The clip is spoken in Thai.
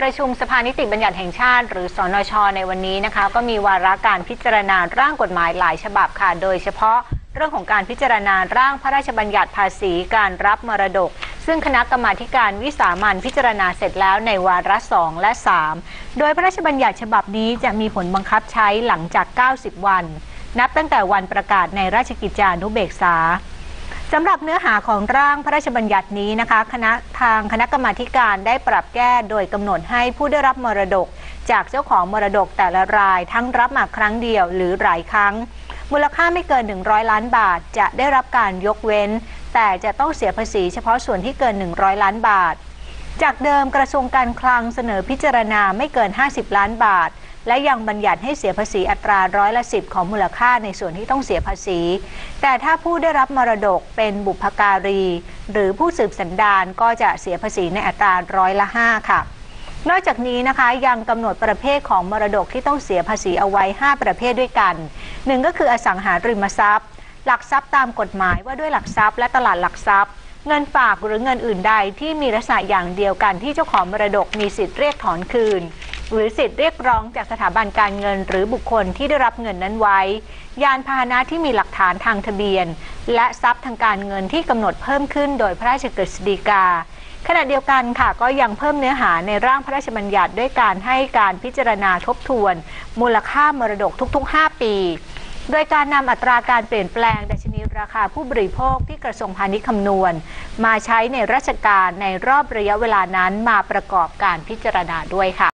ประชุมสภานิติบัญญัติแห่งชาติ หรือสอนช ในวันนี้นะคะก็มีวาระการพิจารณาร่างกฎหมายหลายฉบับค่ะ โดยเฉพาะเรื่องของการพิจารณาร่างพระราชบัญญัติภาษีการรับมรดก ซึ่งคณะกรรมาการวิสามันพิจารณาเสร็จแล้วในวาระสองและ 3 โดยพระราชบัญญัติฉบับนี้จะมีผลบังคับใช้หลังจาก 90 วัน นับตั้งแต่วันประกาศในราชกิจจานุเบกษา สำหรับเนื้อหาของร่างพระราชบัญญัตินี้นะคะคณะทางคณะกรรมาการได้ปรับแก้โดยกำหนดให้ผู้ได้รับมรดก จากเจ้าของมรดกแต่ละรายทั้งรับมาครั้งเดียวหรือหลายครั้ง มูลค่าไม่เกิน 100 ล้านบาท จะได้รับการยกเว้น แต่จะต้องเสียภาษีเฉพาะส่วนที่เกิน 100 ล้านบาท จากเดิมกระทรวงการคลังเสนอพิจารณาไม่เกิน 50 ล้านบาท และยังบัญญัติให้เสียภาษีอัตราร้อยละสิบของมูลค่าในส่วนที่ต้องเสียภาษี แต่ถ้าผู้ได้รับมรดกเป็นบุพการี หรือผู้สืบสันดานก็จะเสียภาษีในอัตราร้อยละห้าค่ะ นอกจากนี้นะคะยังกำหนดประเภทของมรดกที่ต้องเสียภาษีเอาไว้ 5 ประเภทด้วยกันหนึ่งก็คืออสังหาริมทรัพย์ หลักทรัพย์ตามกฎหมายว่าด้วยหลักทรัพย์และตลาดหลักทรัพย์เงินฝากหรือเงินอื่นใดที่มีลักษณะอย่างเดียวกันที่เจ้าของมรดกมีสิทธิ์เรียกถอนคืน หรือสิทธิ์เรียกร้องจากสถาบันการเงิน หรือบุคคลที่ได้รับเงินนั้นไว้ ยานพาหนะที่มีหลักฐานทางทะเบียน และทรัพย์ทางการเงินที่กำหนดเพิ่มขึ้นโดยพระราชกฤษฎีกาขณะเดียวกันค่ะก็ยังเพิ่มเนื้อหาในร่างพระราชบัญญัติด้วยการให้การพิจารณาทบทวน มูลค่ามรดกทุกๆ 5 ปี โดยการนำอัตราการเปลี่ยนแปลงดัชนีราคาผู้บริโภคที่กระทรวงพาณิชย์คำนวณ มาใช้ในราชการในรอบระยะเวลานั้นมาประกอบการพิจารณาด้วยค่ะ